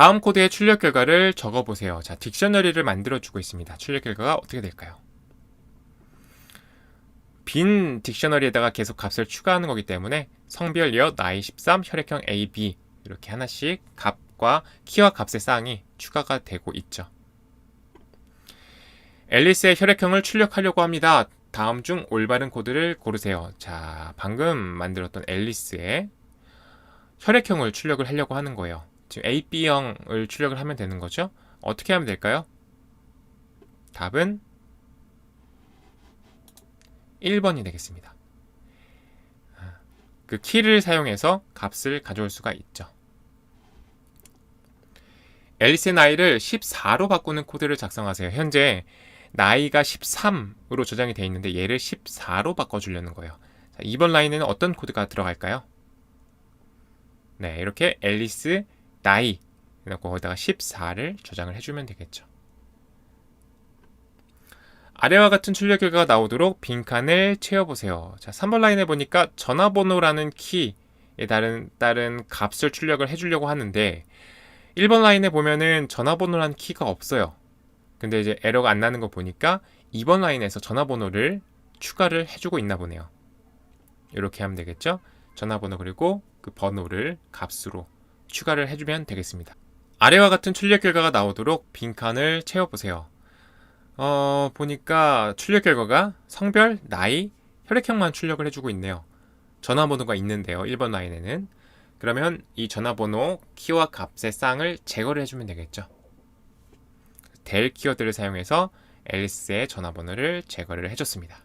다음 코드의 출력 결과를 적어보세요. 자, 딕셔너리를 만들어주고 있습니다. 출력 결과가 어떻게 될까요? 빈 딕셔너리에다가 계속 값을 추가하는 거기 때문에 성별, 여, 나이 13, 혈액형 AB 이렇게 하나씩 값과 키와 값의 쌍이 추가가 되고 있죠. 앨리스의 혈액형을 출력하려고 합니다. 다음 중 올바른 코드를 고르세요. 자, 방금 만들었던 앨리스의 혈액형을 출력을 하려고 하는 거예요. 지금 AB형을 출력을 하면 되는 거죠. 어떻게 하면 될까요? 답은 1번이 되겠습니다. 아, 그 키를 사용해서 값을 가져올 수가 있죠. 앨리스의 나이를 14로 바꾸는 코드를 작성하세요. 현재 나이가 13으로 저장이 되어 있는데 얘를 14로 바꿔주려는 거예요. 자, 2번 라인에는 어떤 코드가 들어갈까요? 네, 이렇게 앨리스 나이 그리고 거기다가 14를 저장을 해주면 되겠죠. 아래와 같은 출력 결과가 나오도록 빈칸을 채워보세요. 자, 3번 라인에 보니까 전화번호라는 키에 따른, 따른 값을 출력을 해주려고 하는데 1번 라인에 보면은 전화번호라는 키가 없어요. 근데 이제 에러가 안 나는 거 보니까 2번 라인에서 전화번호를 추가를 해주고 있나 보네요. 이렇게 하면 되겠죠? 전화번호 그리고 그 번호를 값으로 추가를 해주면 되겠습니다. 아래와 같은 출력 결과가 나오도록 빈칸을 채워보세요. 어, 보니까 출력 결과가 성별, 나이, 혈액형만 출력을 해주고 있네요. 전화번호가 있는데요. 1번 라인에는. 그러면 이 전화번호 키와 값의 쌍을 제거를 해주면 되겠죠. 델 키워드를 사용해서 앨리스의 전화번호를 제거를 해줬습니다.